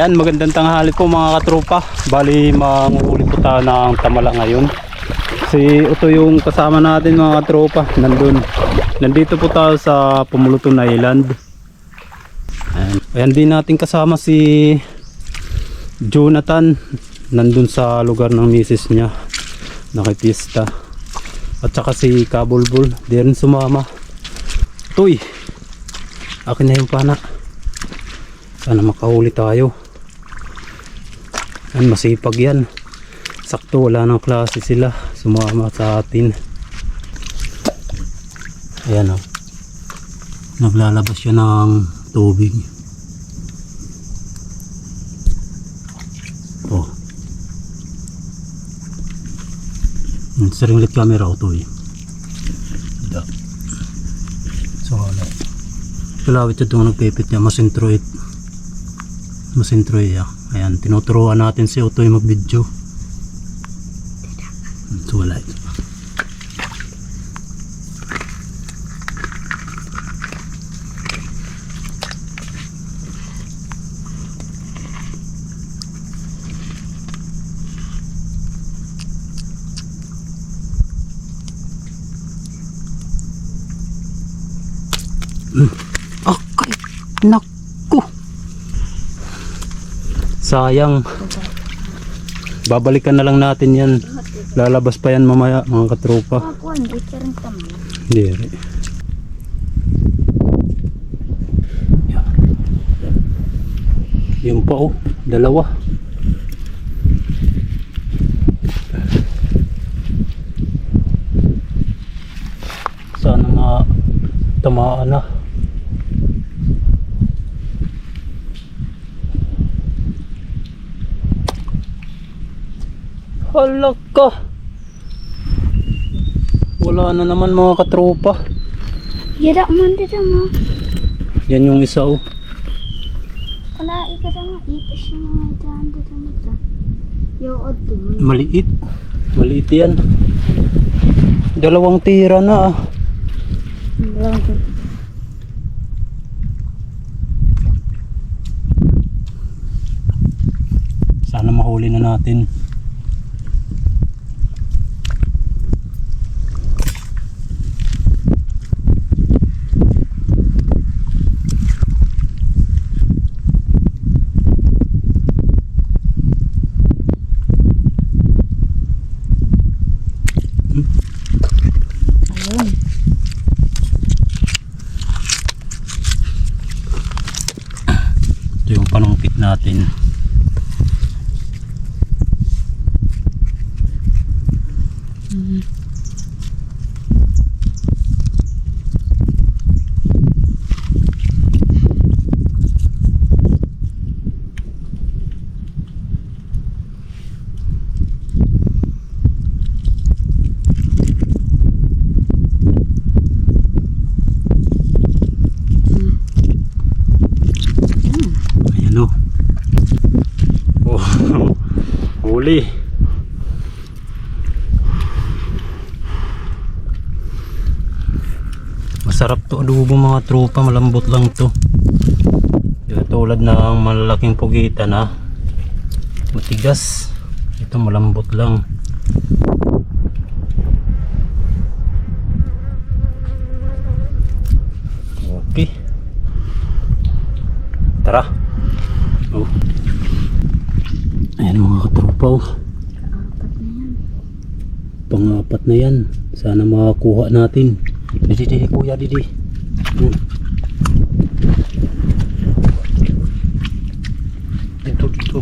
Ayan, magandang tanghali po mga katropa. Bali, manguhuli po tayo ng tamala ngayon. Si ito yung kasama natin mga katropa. Nandun. Nandito po tayo sa Pumulutong Island. Ayan. Ayan din natin kasama si Jonathan. Nandun sa lugar ng misis niya. Nakipista. At saka si Kabulbul. Di rin sumama. Tuy! Akin na yung pana. Sana makahuli tayo. Yan, masipag yan. Sakto, wala nang klase sila. Sumama sa atin. Ayan o. Naglalabas siya ng tubig. Oh. Hmm, Saringlit camera ko to eh. So, wala. Kalawit ito nagpipit niya. Masintroid. Masintroid ya. Ayan, tinuturuan natin si Otoy mag-video. So, wala ito. Okay. Naku. Sayang. Babalikan na lang natin yan. Lalabas pa yan mamaya mga katropa. Yan. Yung pa oh. Dalawa. Sana na tamaan na. Hala ka. Wala na naman mga katropa. Yada man dito mo. Yan yung isa oh. Wala, ika na nga. Ipis yung mga itaan dito mo oto mo. Maliit. Maliit yan. Dalawang tira na ah. Wala ko. Sana mahuli na natin. Ayun. Ito yung panungkit natin. Ayan o. Oh. Huli. Masarap to adobo mga tropa, malambot lang to. Yung tulad ng malalaking pugita na matigas. Ito malambot lang. Okay. Tara. Oh. Ayan mga katropa oh. Pangapat na yan. Sana makakuha natin. Didi, didi, kuya, didi. Hmm. Dito, dito.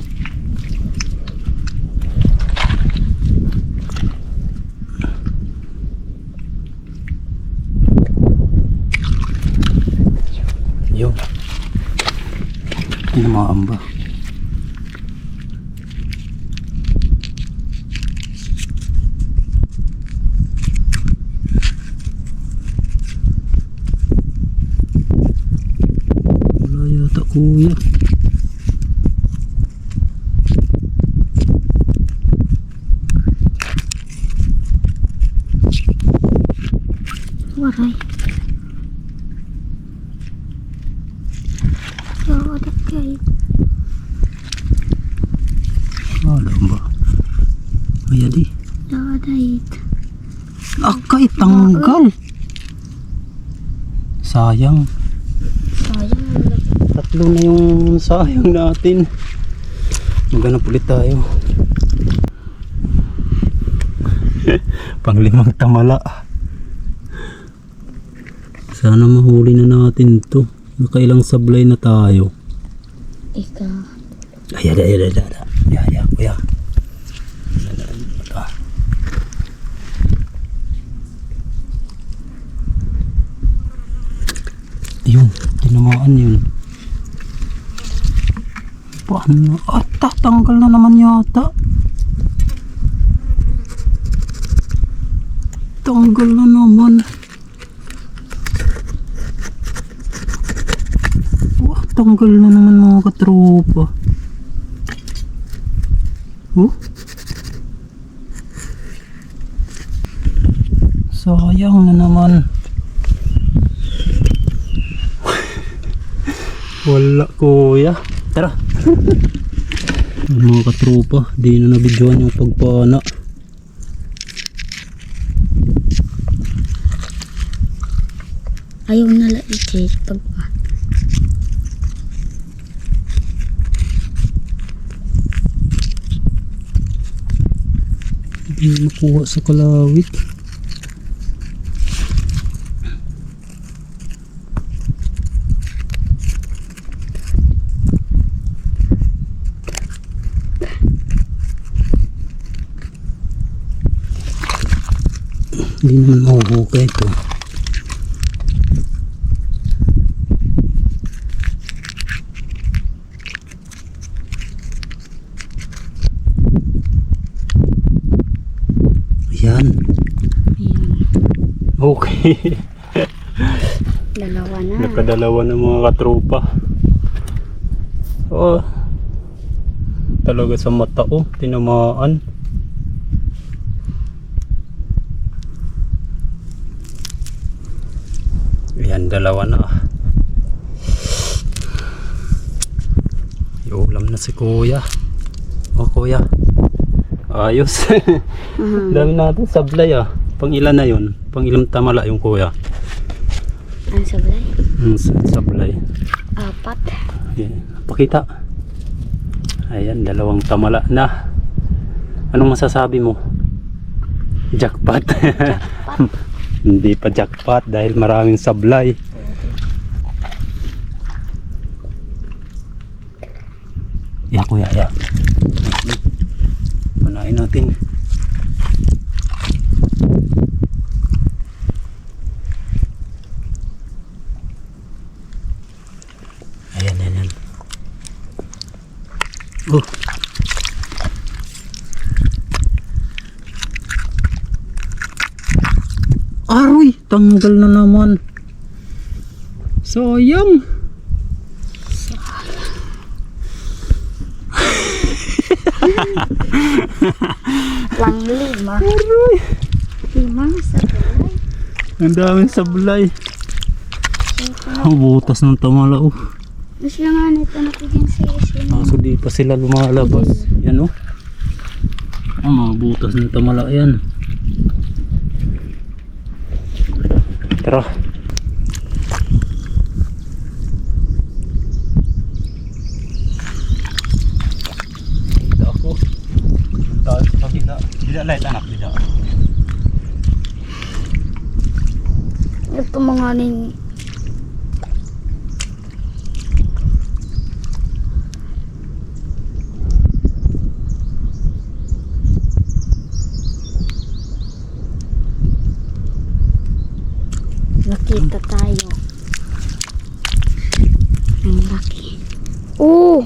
Yun. Hindi na mga amba. kuya. Waray. Wawadak kayo wala ba? Kaya di. Wawadait tanggal. Sayang. Sayang Tatlo na yung sayang natin. Maghanap ulit tayo. Panglimang tamala. Sana mahuli na natin to. Nakailang sablay na tayo. Ika. Ay, ay, ay, ay, ay, ay, kuya. Yun, tinamaan yun. Paano? Ah, tatanggal na naman yata. Tanggal na naman. Wah, tanggal na naman mga katropa. Oh. Sayang na naman. Wala kuya. Tara. Mga katropa, di na nabidyoan yung pagpana. Ayaw nala i-check pag pa. Hindi makuha sa kalawit. Hindi naman mahuhukay ito. Ayan. Ayan. Okay. Dalawa na. Nakadalawa ng mga katropa. Oh. Talaga sa mata oh, tinamaan. Ayan, dalawa na. Iulam na si kuya. Oh, kuya. Ayos. Mhm. Dami natin sablay ah. Pang ilan na yun? Pang ilang tamala yung kuya? Ang sablay. Mm, sa- sablay. Apat. Ayan, pakita. Ayan, dalawang tamala na. Anong masasabi mo? Jackpot. Hindi pa jackpot dahil maraming sablay. Ya kuya, ya. Panain natin. Ayan, ayan, ayan. Oh. Tanggal na naman. Sayang. Lang lima. Lima sablay. Ang daming sablay. Ang butas ng tamala oh. Mas lang nga nito nakigyan sa isin. Kaso di pa sila lumalabas. Yan oh. Ang mga butas ng tamala yan. Tara. Dito ako. Punta sa kabila. Dida light anak, dida. Ito mga ning Nakita tayo. Ang laki. Oh!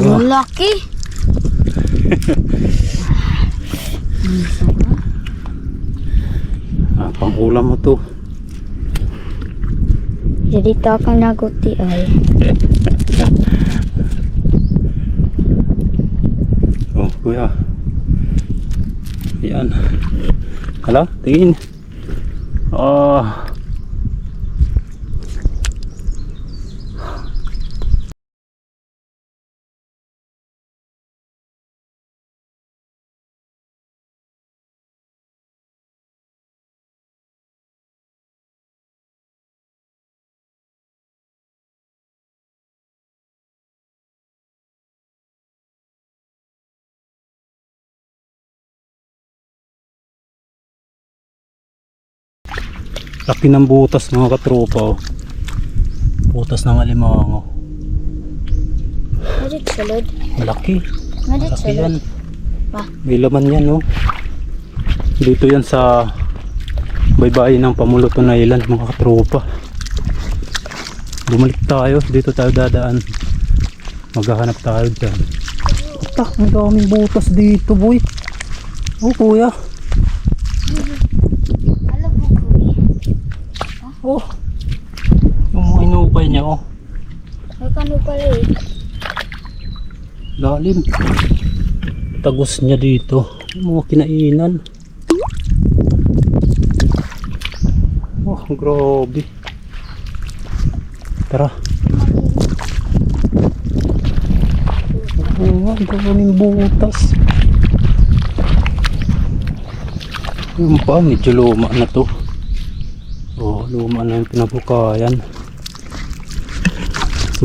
Ang laki! Ah, pang ulam mo to. Jadi tak akan naguti ay. Oh, kuya. Yan. Hala, tingin. Oh. Laki ng butas mga katropa. oh. Butas ng alimango. Madit salod. Malaki. Madit Malaki salod. yan. Pa. May laman yan no. Dito yan sa baybayin ng Pamuluton Island mga katropa. Bumalik tayo. Dito tayo dadaan. Maghahanap tayo dyan. Ata, ang daming butas dito boy. Oh kuya. Alam mo ko eh. Oh. Yung inukay niya oh. Ay kano pala eh. Lalim. Tagos niya dito. Mga kinainan. Oh, grabe. Tara. Nga, ang daming butas. Yung pa, medyo luma na to. Oh, luma na yung pinabukayan.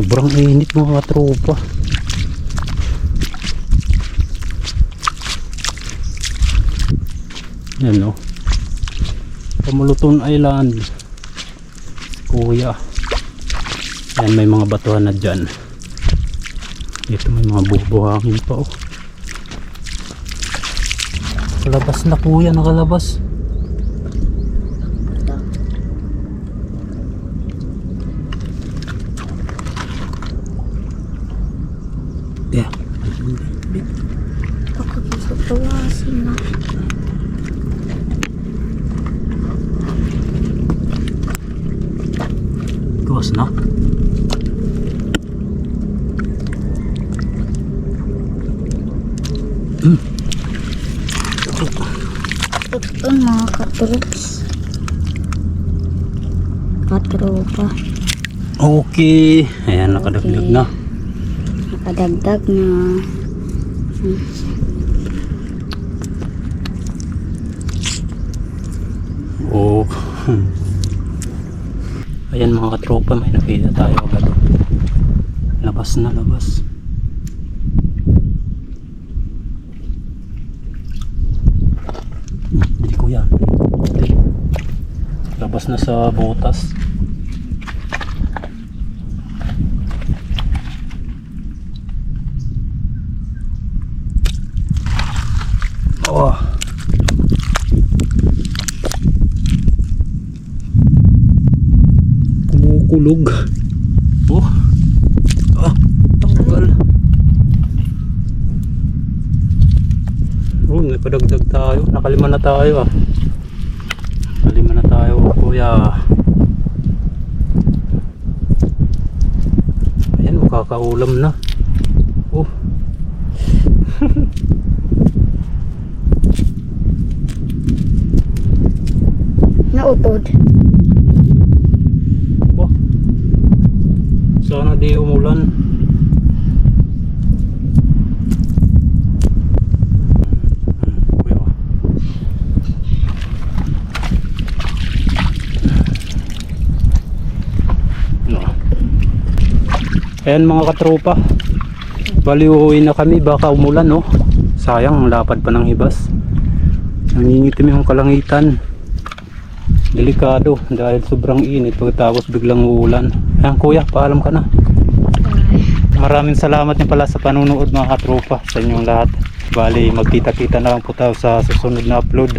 Sobrang init mga tropa. Yan o. Pamuluton Island. Kuya. Yan may mga batuhan na dyan. Dito may mga bubuhangin pa oh. Nakalabas na kuya, nakalabas. Yeah. Pakapagpawasin na. Gawas na. Ito mga katrups. Katropa. Okay. Ayan, nakadagdag Okay. na. Nakadagdag na. Oh. Ayan mga katropa, may nakita tayo agad. Labas na, labas. Hindi kuya. Hindi. Labas na sa butas. Oh. Kumukulog. Oh. Ah, tanggal. Oh, napadagdag tayo. Nakalima na tayo ah. Nakalima na tayo, kuya. Ayan, makakaulam na. Oh. Nautod. Sana di umulan. Ayan mga katropa. Bali na kami baka umulan no. Sayang ang lapad pa ng hibas. Nangingitim yung kalangitan. Delikado dahil sobrang init pagkatapos biglang uulan. Ayan kuya, paalam ka na. Maraming salamat din pala sa panunood mga katropa sa inyong lahat. Bali, magkita-kita na lang po tayo sa susunod na upload.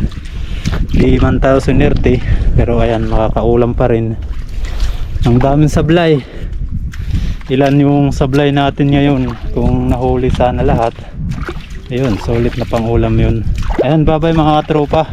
Di man tayo sunerte, pero ayan, makakaulam pa rin. Ang daming sablay. Ilan yung sablay natin ngayon kung nahuli sana lahat. Ayun, solid na pang ulam yun. Ayan, bye bye mga katropa.